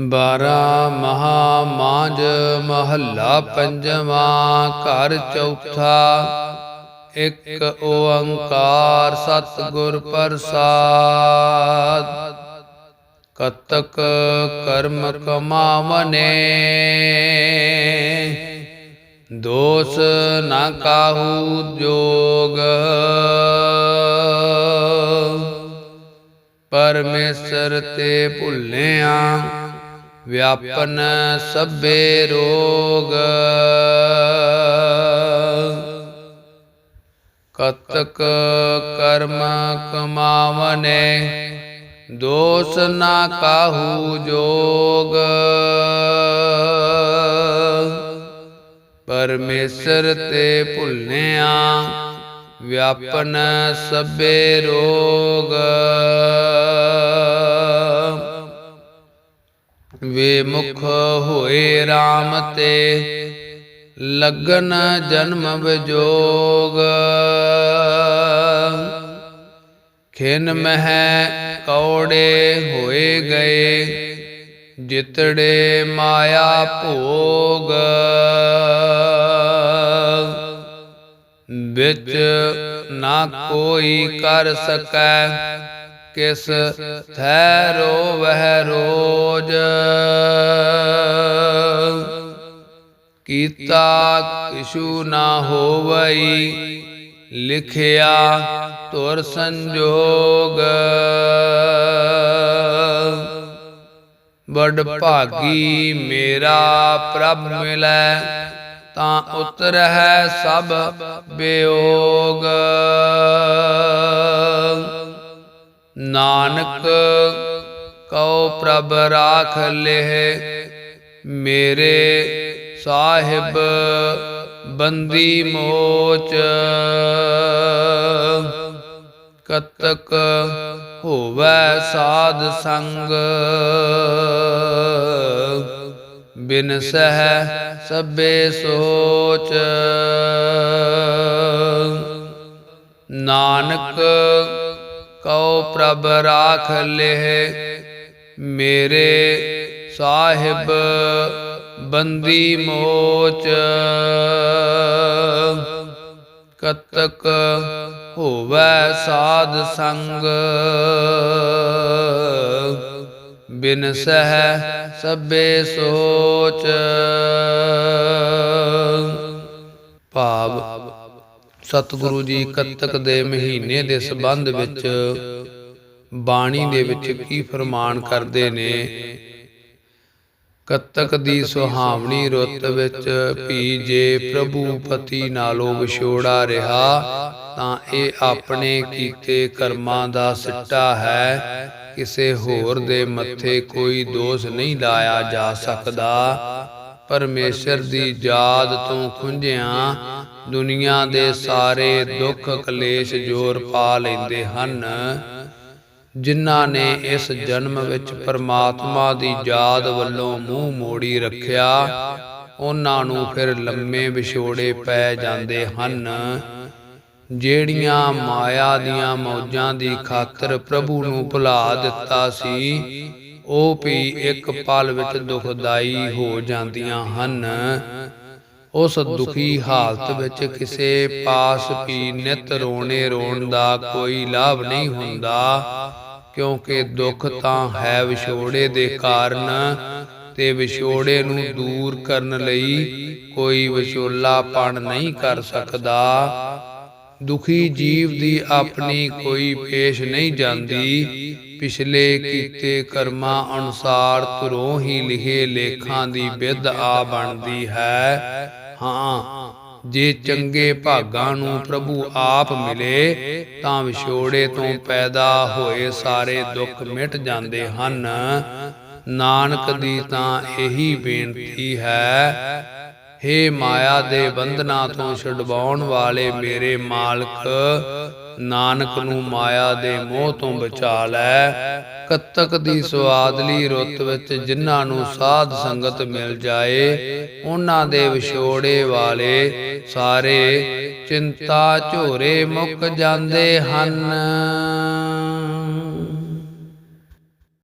ਬਾਰਾ ਮਹਾ ਮਾਂਜ ਮਹੱਲਾ ਪੰਜਵਾਂ ਘਰ ਚੌਥਾ। ਇੱਕ ਓੰਕਾਰ ਸਤਿਗੁਰ ਪ੍ਰਸਾਦ। ਕਤਕ ਕਰਮ ਕਮਾਵਨੇ। ਦੋਸ ਨਾ ਕਾਹੂ ਜੋਗ। ਪਰਮੇਸ਼ਰ ਤੇ ਭੁੱਲਿਆ ਵਿਆਪਨ ਸਭੇ ਰੋਗ। ਕਤਕ ਕਰਮ ਕਮਾਵਨੇ, ਦੋਸ ਨਾ ਕਾਹੂ ਜੋਗ। ਪਰਮੇਸ਼ਰ ਤੇ ਭੁੱਲਿਆ ਵਿਆਪਨ ਸਭੇ ਰੋਗ। ਵੇ ਹੋਏ RAM ਤੇ, ਲਗਨ ਜਨਮ ਵਿਜੋਗ। ਖਿਨ ਮਹਿ ਕੌੜੇ ਹੋਏ ਗਏ, ਜਿਤੜੇ ਮਾਇਆ ਭੋਗ। ਵਿੱਚ ਨਾ ਕੋਈ ਕਰ ਸਕੈ ਕਿਸ ਥੈ ਰੋਵਹਿ ਰੋਜ ਕੀਤਾ ਕਿਛੂ ਨਾ ਹੋਵਈ ਲਿਖਿਆ ਤੁਰ ਸੰਜੋਗ ਬੜ ਭਾਗੀ ਮੇਰਾ ਪ੍ਰਭ ਮਿਲੈ ਤਾਂ ਉਤਰਹਿ ਸਭ ਬਿਯੋਗ ਨਾਨਕ, ਕਉ ਪ੍ਰਭ ਰਾਖ ਲਿਹ, ਮੇਰੇ ਸਾਹਿਬ ਬੰਦੀ ਮੋਚ। ਕਤਕ ਹੋਵੈ ਸਾਧ ਸੰਗ, ਬਿਨ ਸਹਿ ਸਭੇ ਸੋਚ। ਨਾਨਕ ਕਉ ਪ੍ਰਭ ਰਾਖ ਲਿਹ। ਮੇਰੇ ਸਾਹਿਬ ਬੰਦੀ ਮੋਚ। ਕਤਕ ਹੋਵੈ ਸਾਧ ਸੰਗ। ਬਿਨ ਸਹਿ ਸਭੇ ਸੋਚ। ਭਾਵ ਸਤਿਗੁਰੂ ਜੀ ਕੱਤਕ ਦੇ ਮਹੀਨੇ ਦੇ ਸੰਬੰਧ ਵਿੱਚ ਬਾਣੀ ਦੇ ਵਿੱਚ ਕੀ ਫਰਮਾਨ ਕਰਦੇ ਨੇ? ਕੱਤਕ ਦੀ ਸੁਹਾਵਣੀ ਰੁੱਤ ਵਿੱਚ ਵੀ ਜੇ ਪ੍ਰਭੂ ਪਤੀ ਨਾਲੋਂ ਵਿਛੋੜਾ ਰਿਹਾ, ਤਾਂ ਇਹ ਆਪਣੇ ਕੀਤੇ ਕਰਮਾਂ ਦਾ ਸਿੱਟਾ ਹੈ। ਕਿਸੇ ਹੋਰ ਦੇ ਮੱਥੇ ਕੋਈ ਦੋਸ਼ ਨਹੀਂ ਲਾਇਆ ਜਾ ਸਕਦਾ। ਪਰਮੇਸ਼ਰ ਦੀ ਯਾਦ ਤੋਂ ਖੁੰਝਿਆਂ ਦੁਨੀਆ ਦੇ ਸਾਰੇ ਦੁੱਖ ਕਲੇਸ਼ ਜੋਰ ਪਾ ਲੈਂਦੇ ਹਨ। ਜਿਨ੍ਹਾਂ ਨੇ ਇਸ ਜਨਮ ਵਿੱਚ ਪਰਮਾਤਮਾ ਦੀ ਯਾਦ ਵੱਲੋਂ ਮੂੰਹ ਮੋੜੀ ਰੱਖਿਆ, ਉਹਨਾਂ ਨੂੰ ਫਿਰ ਲੰਮੇ ਵਿਛੋੜੇ ਪੈ ਜਾਂਦੇ ਹਨ। ਜਿਹੜੀਆਂ ਮਾਇਆ ਦੀਆਂ ਮੌਜਾਂ ਦੀ ਖਾਤਰ ਪ੍ਰਭੂ ਨੂੰ ਭੁਲਾ ਦਿੱਤਾ ਸੀ, ਉਹ ਵੀ ਇੱਕ ਪਲ ਵਿੱਚ ਦੁਖਦਾਈ ਹੋ ਜਾਂਦੀਆਂ ਹਨ। ਉਸ ਦੁਖੀ ਹਾਲਤ ਵਿੱਚ ਕਿਸੇ ਪਾਸ ਵੀ ਨਿਤ ਰੋਣੇ ਰੋਣ ਦਾ ਕੋਈ ਲਾਭ ਨਹੀਂ ਹੁੰਦਾ, ਕਿਉਂਕਿ ਦੁੱਖ ਤਾਂ ਹੈ ਵਿਛੋੜੇ ਦੇ ਕਾਰਨ ਤੇ ਵਿਛੋੜੇ ਨੂੰ ਦੂਰ ਕਰਨ ਲਈ ਕੋਈ ਵਿਛੋਲਾਪਣ ਨਹੀਂ ਕਰ ਸਕਦਾ। ਦੁਖੀ ਜੀਵ ਦੀ ਆਪਣੀ ਕੋਈ ਪੇਸ਼ ਨਹੀਂ ਜਾਂਦੀ। ਪਿਛਲੇ ਕੀਤੇ ਕਰਮਾਂ ਅਨੁਸਾਰ ਤੁਰੋਂ ਹੀ ਲਿਖੇ ਲੇਖਾਂ ਦੀ ਵਿਧ ਆ ਬਣਦੀ ਹੈ। ਹਾਂ। ਜੇ ਚੰਗੇ ਭਾਗਾਂ ਨੂੰ ਪ੍ਰਭੂ ਆਪ ਮਿਲੇ, ਤਾਂ ਵਿਛੋੜੇ ਤੋਂ ਪੈਦਾ ਹੋਏ ਸਾਰੇ ਦੁੱਖ ਮਿਟ ਜਾਂਦੇ ਹਨ। ਨਾਨਕ ਦੀ ਤਾਂ ਇਹੀ ਬੇਨਤੀ ਹੈ, ਹੇ ਮਾਇਆ ਦੇ ਬੰਧਨਾਂ ਤੋਂ ਛੁਡਵਾਉਣ ਵਾਲੇ ਮੇਰੇ ਮਾਲਕ ਨਾਨਕ ਨੂੰ ਮਾਇਆ ਦੇ ਮੋਹ ਤੋਂ ਬਚਾ ਲੈ। ਕੱਤਕ ਦੀ ਸਵਾਦਲੀ ਰੁੱਤ ਵਿੱਚ ਜਿਨ੍ਹਾਂ ਨੂੰ ਸਾਧ ਸੰਗਤ ਮਿਲ ਜਾਏ ਉਹਨਾਂ ਦੇ ਵਿਛੋੜੇ ਵਾਲੇ ਸਾਰੇ ਚਿੰਤਾ ਝੋਰੇ ਮੁੱਕ ਜਾਂਦੇ ਹਨ।